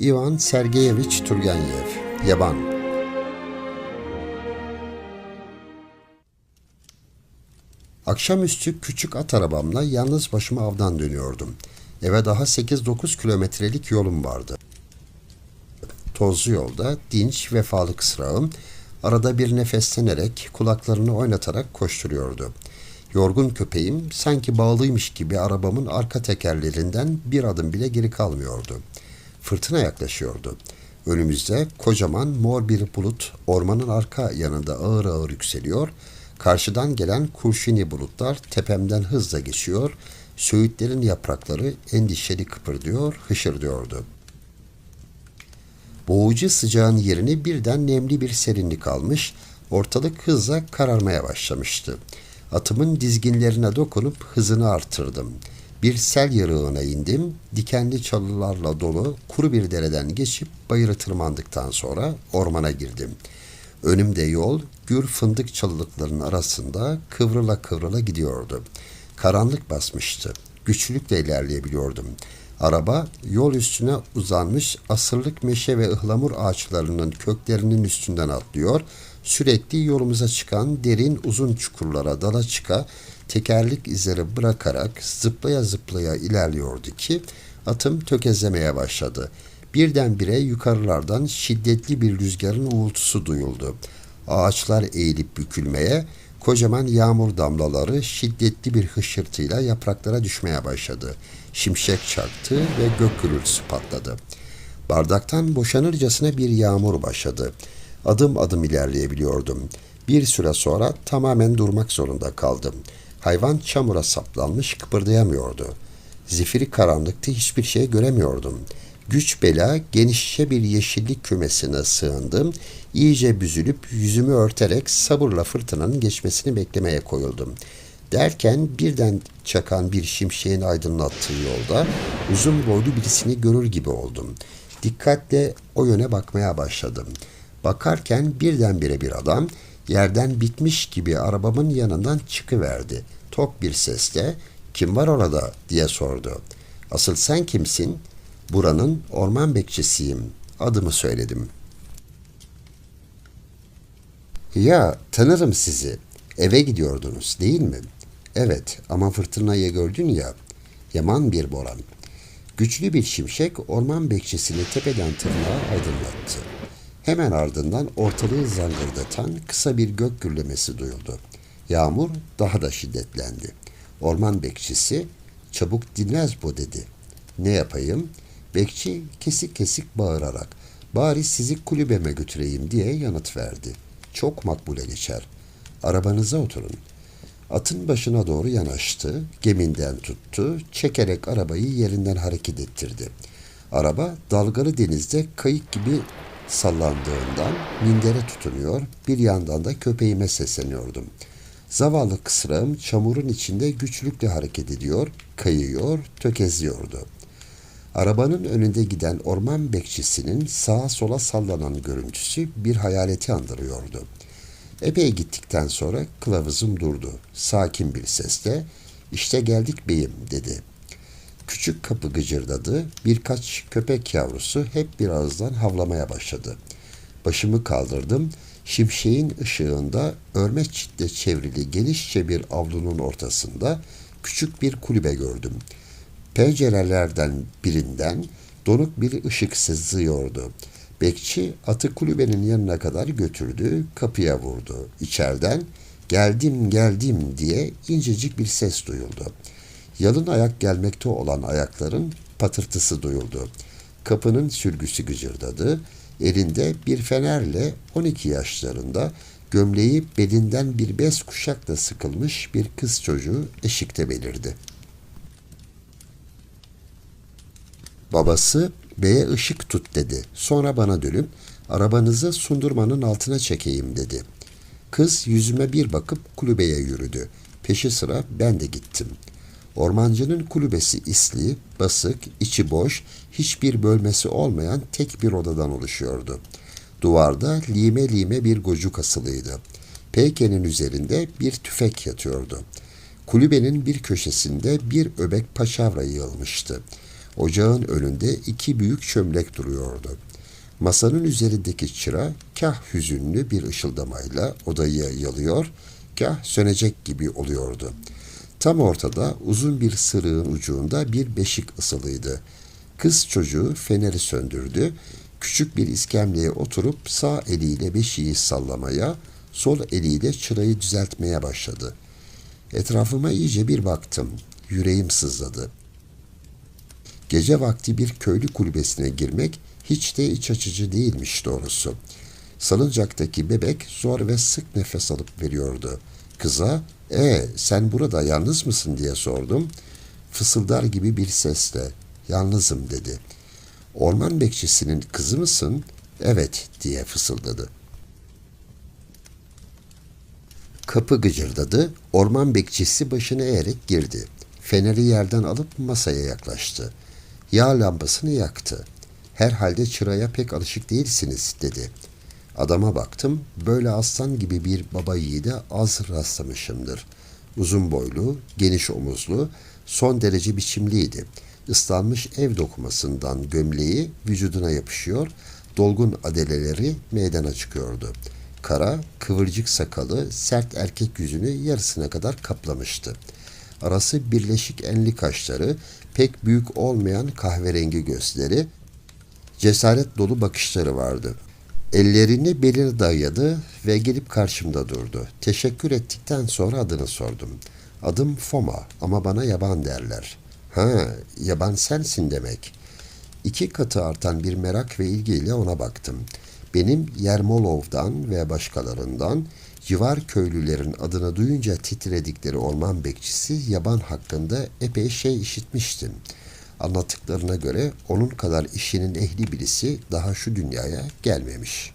Ivan Sergeyevich Turgenev, Yaban. Akşamüstü küçük at arabamla yalnız başıma avdan dönüyordum. Eve daha 8-9 kilometrelik yolum vardı. Tozlu yolda dinç vefalı kısrağım arada bir nefeslenerek kulaklarını oynatarak koşturuyordu. Yorgun köpeğim sanki bağlıymış gibi arabamın arka tekerlerinden bir adım bile geri kalmıyordu. Fırtına yaklaşıyordu. Önümüzde kocaman mor bir bulut ormanın arka yanında ağır ağır yükseliyor. Karşıdan gelen kurşuni bulutlar tepemden hızla geçiyor. Söğütlerin yaprakları endişeli kıpırdıyor, hışırdıyordu. Boğucu sıcağın yerini birden nemli bir serinlik almış, ortalık hızla kararmaya başlamıştı. Atımın dizginlerine dokunup hızını artırdım. Bir sel yarığına indim, dikenli çalılarla dolu kuru bir dereden geçip bayırı tırmandıktan sonra ormana girdim. Önümde yol, gür fındık çalılıklarının arasında kıvrıla kıvrıla gidiyordu. Karanlık basmıştı. Güçlükle ilerleyebiliyordum. Araba yol üstüne uzanmış asırlık meşe ve ıhlamur ağaçlarının köklerinin üstünden atlıyor, sürekli yolumuza çıkan derin uzun çukurlara dala çıka tekerlik izleri bırakarak zıplaya zıplaya ilerliyordu ki atım tökezlemeye başladı. Birdenbire yukarılardan şiddetli bir rüzgarın uğultusu duyuldu. Ağaçlar eğilip bükülmeye, kocaman yağmur damlaları şiddetli bir hışırtıyla yapraklara düşmeye başladı. Şimşek çaktı ve gök gürültüsü patladı. Bardaktan boşanırcasına bir yağmur başladı. Adım adım ilerleyebiliyordum. Bir süre sonra tamamen durmak zorunda kaldım. Hayvan çamura saplanmış kıpırdayamıyordu. Zifiri karanlıkta hiçbir şey göremiyordum. Güç bela genişçe bir yeşillik kümesine sığındım. İyice büzülüp yüzümü örterek sabırla fırtınanın geçmesini beklemeye koyuldum. Derken birden çakan bir şimşeğin aydınlattığı yolda uzun boylu birisini görür gibi oldum. Dikkatle o yöne bakmaya başladım. Bakarken birdenbire bir adam yerden bitmiş gibi arabamın yanından çıkıverdi. Tok bir sesle kim var orada diye sordu. Asıl sen kimsin? Buranın orman bekçisiyim. Adımı söyledim. Ya tanırım sizi. Eve gidiyordunuz değil mi? Evet ama fırtınayı gördün ya. Yaman bir boran. Güçlü bir şimşek orman bekçisini tepeden tırnağa aydınlattı. Hemen ardından ortalığı zangırdatan kısa bir gök gürlemesi duyuldu. Yağmur daha da şiddetlendi. Orman bekçisi çabuk dinmez bu dedi. Ne yapayım? Bekçi kesik kesik bağırarak bari sizi kulübeme götüreyim diye yanıt verdi. Çok makbule geçer. Arabanıza oturun. Atın başına doğru yanaştı, geminden tuttu, çekerek arabayı yerinden hareket ettirdi. Araba dalgalı denizde kayık gibi sallandığından mindere tutunuyor, bir yandan da köpeğime sesleniyordum. Zavallı kısrağım çamurun içinde güçlükle hareket ediyor, kayıyor, tökezliyordu. Arabanın önünde giden orman bekçisinin sağa sola sallanan görüntüsü bir hayaleti andırıyordu. Epey gittikten sonra kılavuzum durdu. Sakin bir sesle, işte geldik beyim dedi. Küçük kapı gıcırdadı, birkaç köpek yavrusu hep bir ağızdan havlamaya başladı. Başımı kaldırdım, şimşeğin ışığında örme çitle çevrili genişçe bir avlunun ortasında küçük bir kulübe gördüm. Pencerelerden birinden donuk bir ışık sızıyordu. Bekçi atı kulübenin yanına kadar götürdü, kapıya vurdu. İçeriden geldim geldim diye incecik bir ses duyuldu. Yalın ayak gelmekte olan ayakların patırtısı duyuldu. Kapının sürgüsü gıcırdadı. Elinde bir fenerle 12 yaşlarında gömleği belinden bir bez kuşakla sıkılmış bir kız çocuğu eşikte belirdi. Babası beye ışık tut dedi. Sonra bana dönüp arabanızı sundurmanın altına çekeyim dedi. Kız yüzüme bir bakıp kulübeye yürüdü. Peşi sıra ben de gittim. Ormancının kulübesi isli, basık, içi boş, hiçbir bölmesi olmayan tek bir odadan oluşuyordu. Duvarda lime lime bir gocuk asılıydı. Peykenin üzerinde bir tüfek yatıyordu. Kulübenin bir köşesinde bir öbek paçavra yığılmıştı. Ocağın önünde iki büyük çömlek duruyordu. Masanın üzerindeki çıra kah hüzünlü bir ışıldamayla odayı yalıyor, kah sönecek gibi oluyordu. Tam ortada uzun bir sırığın ucunda bir beşik ısılıydı. Kız çocuğu feneri söndürdü, küçük bir iskemleye oturup sağ eliyle beşiği sallamaya, sol eliyle çırayı düzeltmeye başladı. Etrafıma iyice bir baktım. Yüreğim sızladı. Gece vakti bir köylü kulübesine girmek hiç de iç açıcı değilmiş doğrusu. Salıncaktaki bebek zor ve sık nefes alıp veriyordu. Kıza, e sen burada yalnız mısın diye sordum. Fısıldar gibi bir sesle, yalnızım dedi. Orman bekçisinin kızı mısın? Evet diye fısıldadı. Kapı gıcırdadı. Orman bekçisi başını eğerek girdi. Feneri yerden alıp masaya yaklaştı. Yağ lambasını yaktı. Herhalde çıraya pek alışık değilsiniz dedi. Adama baktım. Böyle aslan gibi bir baba yiğide az rastlamışımdır. Uzun boylu, geniş omuzlu, son derece biçimliydi. Islanmış ev dokumasından gömleği vücuduna yapışıyor, dolgun adeleleri meydana çıkıyordu. Kara, kıvırcık sakalı, sert erkek yüzünü yarısına kadar kaplamıştı. Arası birleşik enli kaşları, pek büyük olmayan kahverengi gözleri, cesaret dolu bakışları vardı. Ellerini beline dayadı ve gelip karşımda durdu. Teşekkür ettikten sonra adını sordum. Adım Foma ama bana yaban derler. Ha, yaban sensin demek. İki katı artan bir merak ve ilgiyle ona baktım. Benim Yermolov'dan ve başkalarından civar köylülerin adını duyunca titredikleri orman bekçisi yaban hakkında epey şey işitmiştim. Anlattıklarına göre onun kadar işinin ehli birisi daha şu dünyaya gelmemiş.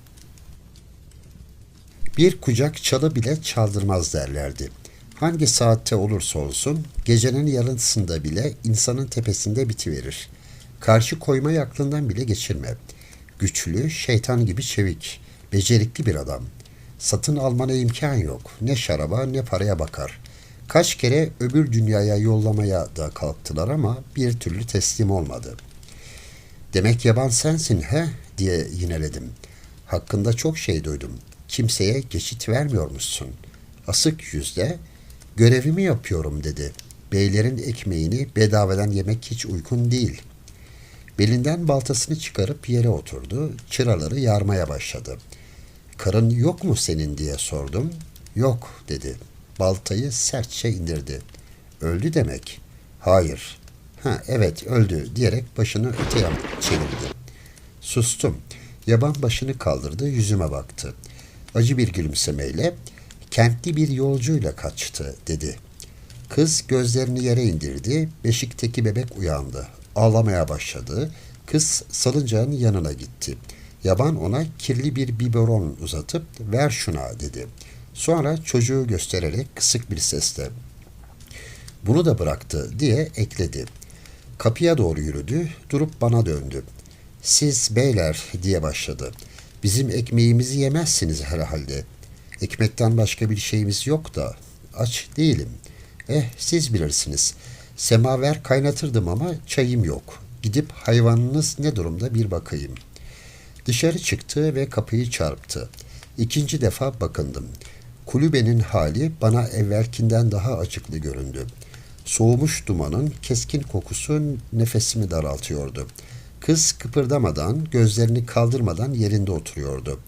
Bir kucak çalı bile çaldırmaz derlerdi. Hangi saatte olursa olsun gecenin yarısında bile insanın tepesinde bitiverir. Karşı koyma aklından bile geçirme. Güçlü, şeytan gibi çevik, becerikli bir adam. Satın almana imkan yok. Ne şaraba ne paraya bakar. Kaç kere öbür dünyaya yollamaya da kalktılar ama bir türlü teslim olmadı. Demek yaban sensin he diye yineledim. Hakkında çok şey duydum. Kimseye geçit vermiyormuşsun. Asık yüzle görevimi yapıyorum dedi. Beylerin ekmeğini bedavadan yemek hiç uygun değil. Belinden baltasını çıkarıp yere oturdu. Çıraları yarmaya başladı. Karın yok mu senin diye sordum. Yok dedi. Baltayı sertçe indirdi. Öldü demek. Hayır. Ha evet öldü diyerek başını öte yana çevirdi. Sustum. Yaban başını kaldırdı yüzüme baktı. Acı bir gülümsemeyle kentli bir yolcuyla kaçtı dedi. Kız gözlerini yere indirdi. Beşikteki bebek uyandı. Ağlamaya başladı. Kız salıncağın yanına gitti. Yaban ona kirli bir biberon uzatıp ver şuna dedi. Sonra çocuğu göstererek kısık bir sesle bunu da bıraktı diye ekledi. Kapıya doğru yürüdü, durup bana döndü. Siz beyler diye başladı. Bizim ekmeğimizi yemezsiniz herhalde. Ekmekten başka bir şeyimiz yok da aç değilim. Eh siz bilirsiniz. Semaver kaynatırdım ama çayım yok. Gidip hayvanınız ne durumda bir bakayım. Dışarı çıktı ve kapıyı çarptı. İkinci defa bakındım. Kulübenin hali bana evvelkinden daha acıklı göründü. Soğumuş dumanın keskin kokusu nefesimi daraltıyordu. Kız kıpırdamadan, gözlerini kaldırmadan yerinde oturuyordu.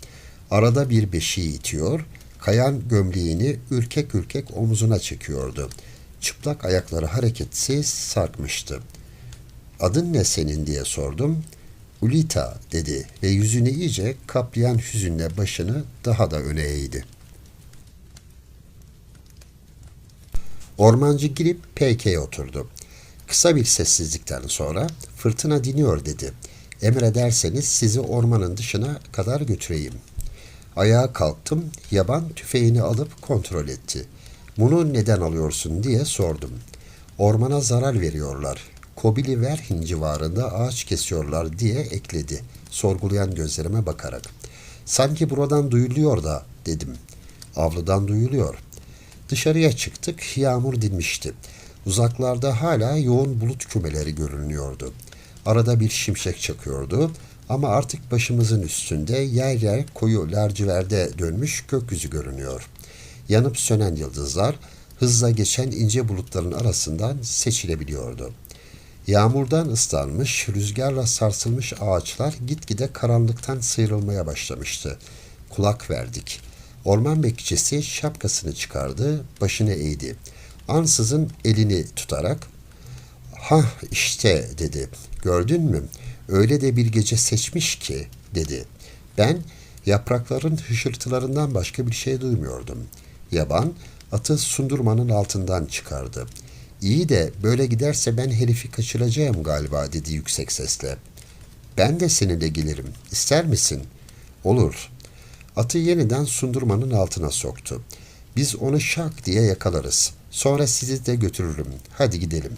Arada bir beşiği itiyor, kayan gömleğini ürkek ürkek omzuna çekiyordu. Çıplak ayakları hareketsiz sarkmıştı. Adın ne senin diye sordum. Ulita dedi ve yüzünü iyice kaplayan hüzünle başını daha da öne eğdi. Ormancı girip PK'ye oturdu. Kısa bir sessizlikten sonra fırtına diniyor dedi. Emrederseniz sizi ormanın dışına kadar götüreyim. Ayağa kalktım, yaban tüfeğini alıp kontrol etti. Bunu neden alıyorsun diye sordum. Ormana zarar veriyorlar. Kobili Verhin civarında ağaç kesiyorlar diye ekledi. Sorgulayan gözlerime bakarak. Sanki buradan duyuluyor da dedim. Avludan duyuluyor. Dışarıya çıktık, yağmur dinmişti. Uzaklarda hala yoğun bulut kümeleri görünüyordu. Arada bir şimşek çakıyordu ama artık başımızın üstünde yer yer koyu laciverde dönmüş gökyüzü görünüyor. Yanıp sönen yıldızlar hızla geçen ince bulutların arasından seçilebiliyordu. Yağmurdan ıslanmış, rüzgarla sarsılmış ağaçlar gitgide karanlıktan sıyrılmaya başlamıştı. Kulak verdik. Orman bekçisi şapkasını çıkardı, başını eğdi. Ansızın elini tutarak "Hah işte" dedi. "Gördün mü? Öyle de bir gece seçmiş ki." dedi. Ben yaprakların hışırtılarından başka bir şey duymuyordum. Yaban atı sundurmanın altından çıkardı. İyi de böyle giderse ben herifi kaçıracağım galiba dedi yüksek sesle. Ben de seninle gelirim. İster misin? Olur. Atı yeniden sundurmanın altına soktu. Biz onu şak diye yakalarız. Sonra sizi de götürürüm. Hadi gidelim.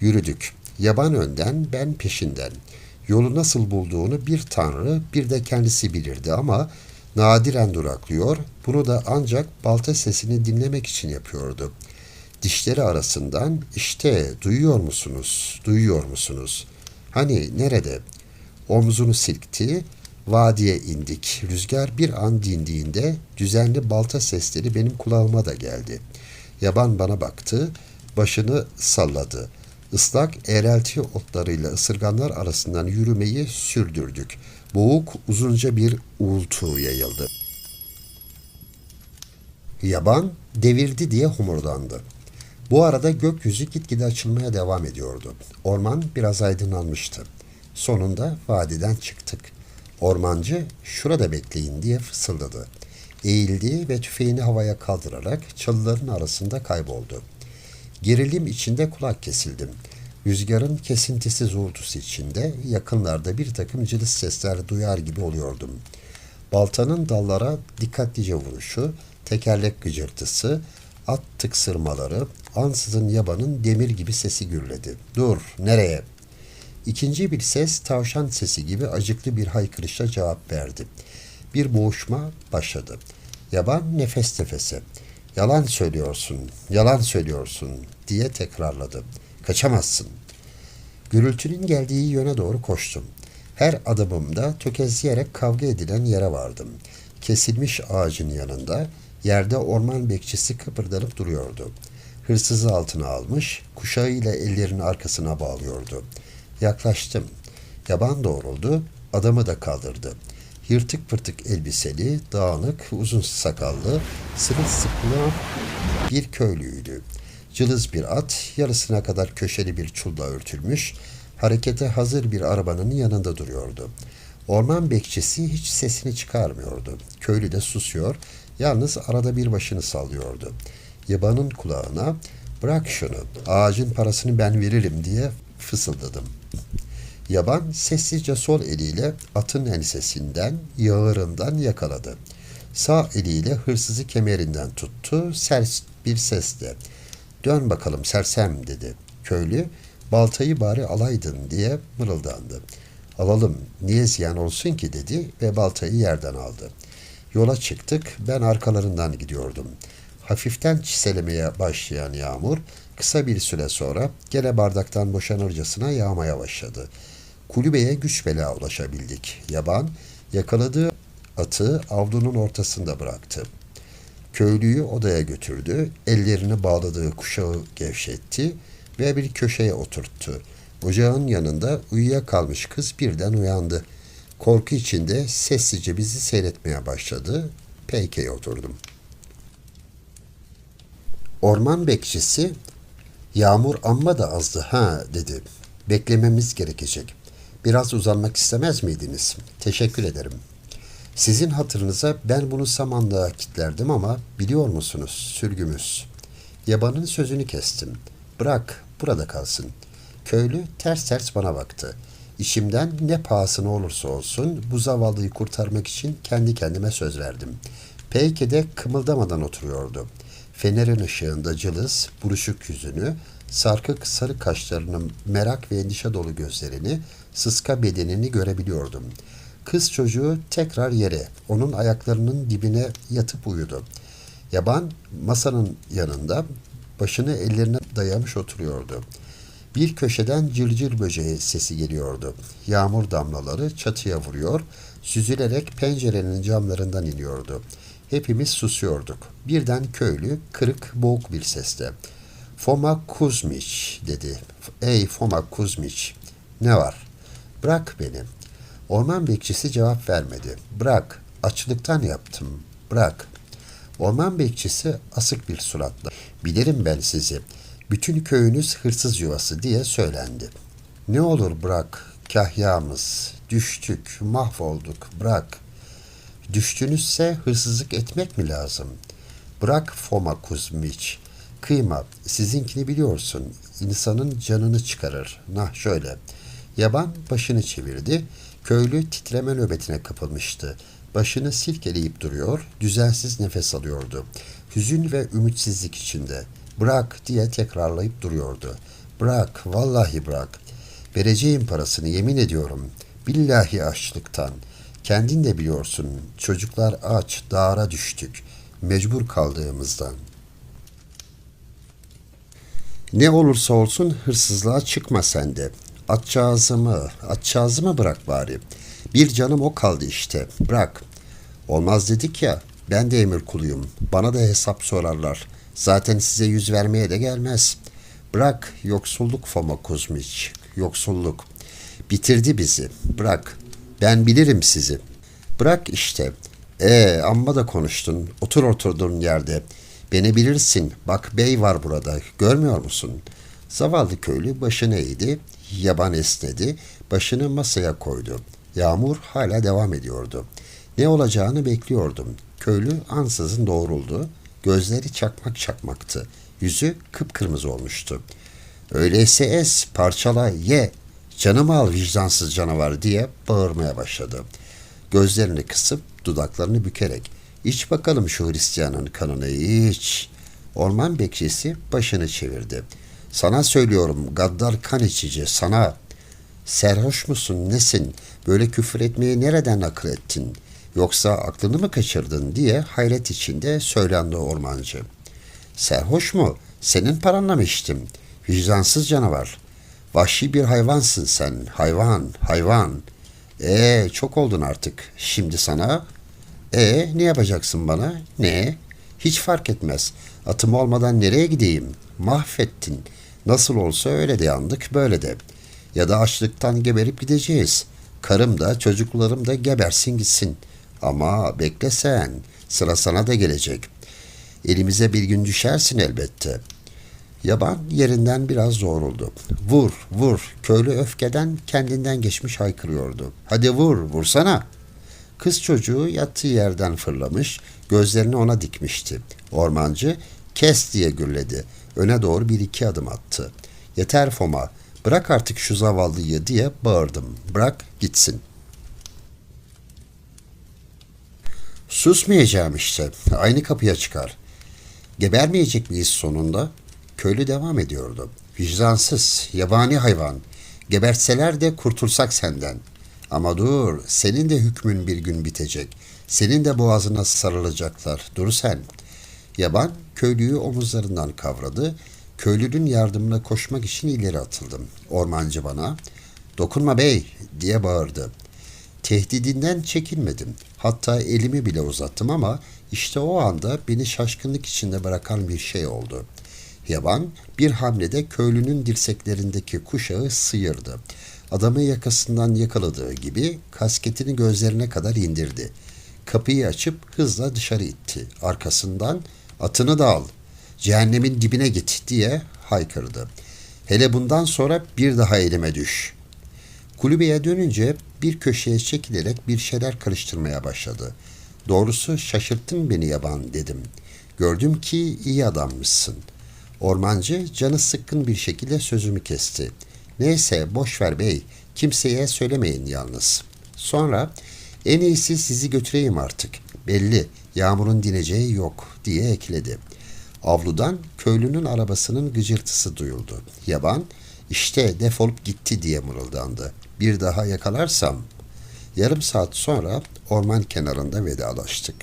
Yürüdük. Yaban önden, ben peşinden. Yolu nasıl bulduğunu bir tanrı, bir de kendisi bilirdi ama nadiren duraklıyor. Bunu da ancak balta sesini dinlemek için yapıyordu. Dişleri arasından işte duyuyor musunuz, duyuyor musunuz? Hani nerede? Omzunu silkti, vadiye indik. Rüzgar bir an dindiğinde düzenli balta sesleri benim kulağıma da geldi. Yaban bana baktı, başını salladı. Islak eğrelti otlarıyla ısırganlar arasından yürümeyi sürdürdük. Boğuk uzunca bir uğultu yayıldı. Yaban devirdi diye homurdandı. Bu arada gökyüzü gitgide açılmaya devam ediyordu. Orman biraz aydınlanmıştı. Sonunda vadiden çıktık. Ormancı şurada bekleyin diye fısıldadı. Eğildi ve tüfeğini havaya kaldırarak çalıların arasında kayboldu. Gerilim içinde kulak kesildim. Rüzgarın kesintisiz uğultusu içinde yakınlarda bir takım cılız sesler duyar gibi oluyordum. Baltanın dallara dikkatlice vuruşu, tekerlek gıcırtısı, at tıksırmaları, ansızın yabanın demir gibi sesi gürledi. Dur, nereye? İkinci bir ses tavşan sesi gibi acıklı bir haykırışla cevap verdi. Bir boğuşma başladı. Yaban nefes nefese. Yalan söylüyorsun, yalan söylüyorsun diye tekrarladı. Kaçamazsın. Gürültünün geldiği yöne doğru koştum. Her adımımda tökezleyerek kavga edilen yere vardım. Kesilmiş ağacın yanında yerde orman bekçisi kıpırdanıp duruyordu. Hırsızı altına almış, kuşağıyla ellerinin arkasına bağlıyordu. Yaklaştım. Yaban doğruldu, adamı da kaldırdı. Yırtık pırtık elbiseli, dağınık, uzun sakallı, sırılsıklam bir köylüydü. Cılız bir at, yarısına kadar köşeli bir çulla örtülmüş, harekete hazır bir arabanın yanında duruyordu. Orman bekçisi hiç sesini çıkarmıyordu. Köylü de susuyor, yalnız arada bir başını sallıyordu. Yabanın kulağına, bırak şunu, ağacın parasını ben veririm diye fısıldadım. Yaban sessizce sol eliyle atın ensesinden, yağırından yakaladı. Sağ eliyle hırsızı kemerinden tuttu, sert bir sesle. Dön bakalım sersem dedi. Köylü baltayı bari alaydın diye mırıldandı. Alalım niye ziyan olsun ki dedi ve baltayı yerden aldı. Yola çıktık ben arkalarından gidiyordum. Hafiften çiselemeye başlayan yağmur kısa bir süre sonra gene bardaktan boşanırcasına yağmaya başladı. Kulübeye güç bela ulaşabildik. Yaban yakaladığı atı avlunun ortasında bıraktı. Köylüyü odaya götürdü, ellerini bağladığı kuşağı gevşetti ve bir köşeye oturttu. Ocağın yanında uyuyakalmış kız birden uyandı. Korku içinde sessizce bizi seyretmeye başladı. Peykeye oturdum. Orman bekçisi, yağmur amma da azdı ha dedi. Beklememiz gerekecek. Biraz uzanmak istemez miydiniz? Teşekkür ederim. Sizin hatırınıza ben bunu samanlığa kitlerdim ama biliyor musunuz sürgümüz. Yabanın sözünü kestim. Bırak burada kalsın. Köylü ters ters bana baktı. İşimden ne pahasına olursa olsun bu zavallıyı kurtarmak için kendi kendime söz verdim. Peyke de kımıldamadan oturuyordu. Fenerin ışığında cılız, buruşuk yüzünü, sarkık sarı kaşlarını, merak ve endişe dolu gözlerini, sıska bedenini görebiliyordum. Kız çocuğu tekrar yere, onun ayaklarının dibine yatıp uyudu. Yaban masanın yanında başını ellerine dayamış oturuyordu. Bir köşeden cırcır böceği sesi geliyordu. Yağmur damlaları çatıya vuruyor, süzülerek pencerenin camlarından iniyordu. Hepimiz susuyorduk. Birden köylü kırık boğuk bir sesle Foma Kuzmiç dedi. Ey Foma Kuzmiç ne var? Bırak beni. Orman bekçisi cevap vermedi. Bırak. Açlıktan yaptım. Bırak. Orman bekçisi asık bir suratla. Bilirim ben sizi. Bütün köyünüz hırsız yuvası diye söylendi. Ne olur bırak. Kahyamız. Düştük. Mahvolduk. Bırak. Düştünüzse hırsızlık etmek mi lazım? Bırak Foma Kuzmiç. Kıyma. Sizinkini biliyorsun. İnsanın canını çıkarır. Nah şöyle. Yaban başını çevirdi. Köylü titreme nöbetine kapılmıştı. Başını silkeleyip duruyor, düzensiz nefes alıyordu. Hüzün ve ümitsizlik içinde. Bırak diye tekrarlayıp duruyordu. Bırak, vallahi bırak. Vereceğim parasını yemin ediyorum. Billahi açlıktan. Kendin de biliyorsun. Çocuklar aç, dağara düştük. Mecbur kaldığımızdan. Ne olursa olsun hırsızlığa çıkma sen de. Atçağızımı, atçağızımı bırak bari. Bir canım o kaldı işte. Bırak. Olmaz dedik ya. Ben de emir kuluyum. Bana da hesap sorarlar. Zaten size yüz vermeye de gelmez. Bırak yoksulluk Foma Kuzmiç. Yoksulluk. Bitirdi bizi. Bırak. Ben bilirim sizi. Bırak işte. Ee amma da konuştun. Otur oturduğun yerde. Beni bilirsin. Bak bey var burada. Görmüyor musun? Zavallı köylü başını eğdi. Yaban esnedi. Başını masaya koydu. Yağmur hala devam ediyordu. Ne olacağını bekliyordum. Köylü ansızın doğruldu. Gözleri çakmak çakmaktı. Yüzü kıpkırmızı olmuştu. Öyleyse es, parçala, ye, canımı al vicdansız canavar diye bağırmaya başladı. Gözlerini kısıp dudaklarını bükerek iç bakalım şu Hristiyanın kanını iç. Orman bekçisi başını çevirdi. Sana söylüyorum gaddar kan içici sana. Serhoş musun nesin? Böyle küfür etmeyi nereden akıl ettin? Yoksa aklını mı kaçırdın diye hayret içinde söylendi ormancı. Serhoş mu? Senin paranla mı içtim? Vicdansız canavar. Vahşi bir hayvansın sen. Hayvan, hayvan. Ee, çok oldun artık. Şimdi sana... Ee, ne yapacaksın bana? Ne? Hiç fark etmez. Atım olmadan nereye gideyim? Mahvettin. Nasıl olsa öyle de yandık, böyle de. Ya da açlıktan geberip gideceğiz. Karım da çocuklarım da gebersin gitsin. Ama bekle sen. Sıra sana da gelecek. Elimize bir gün düşersin elbette. Yaban yerinden biraz doğruldu. Vur, vur. Köylü öfkeden kendinden geçmiş haykırıyordu. Hadi vur, vursana. Kız çocuğu yattığı yerden fırlamış, gözlerini ona dikmişti. Ormancı kes diye gürledi. Öne doğru bir iki adım attı. Yeter Foma, bırak artık şu zavallıyı diye bağırdım. Bırak gitsin. Susmayacağım işte. Aynı kapıya çıkar. Gebermeyecek miyiz sonunda? Köylü devam ediyordu. Vicdansız, yabani hayvan. Gebertseler de kurtulsak senden. Ama dur, senin de hükmün bir gün bitecek. Senin de boğazına sarılacaklar. Dur sen. Yaban köylüyü omuzlarından kavradı. Köylünün yardımına koşmak için ileri atıldım. Ormancı bana, dokunma bey diye bağırdı. Tehdidinden çekinmedim. Hatta elimi bile uzattım ama işte o anda beni şaşkınlık içinde bırakan bir şey oldu. Yaban bir hamlede köylünün dirseklerindeki kuşağı sıyırdı. Adamı yakasından yakaladığı gibi kasketini gözlerine kadar indirdi. Kapıyı açıp hızla dışarı itti. Arkasından atını da al, cehennemin dibine git diye haykırdı. Hele bundan sonra bir daha elime düş. Kulübeye dönünce bir köşeye çekilerek bir şeyler karıştırmaya başladı. Doğrusu şaşırttın beni yaban dedim. Gördüm ki iyi adammışsın. Ormancı canı sıkkın bir şekilde sözümü kesti. Neyse boş ver bey, kimseye söylemeyin yalnız. Sonra en iyisi sizi götüreyim artık. Belli, yağmurun dineceği yok diye ekledi. Avludan köylünün arabasının gıcırtısı duyuldu. Yaban, işte defolup gitti diye mırıldandı. Bir daha yakalarsam. Yarım saat sonra orman kenarında vedalaştık.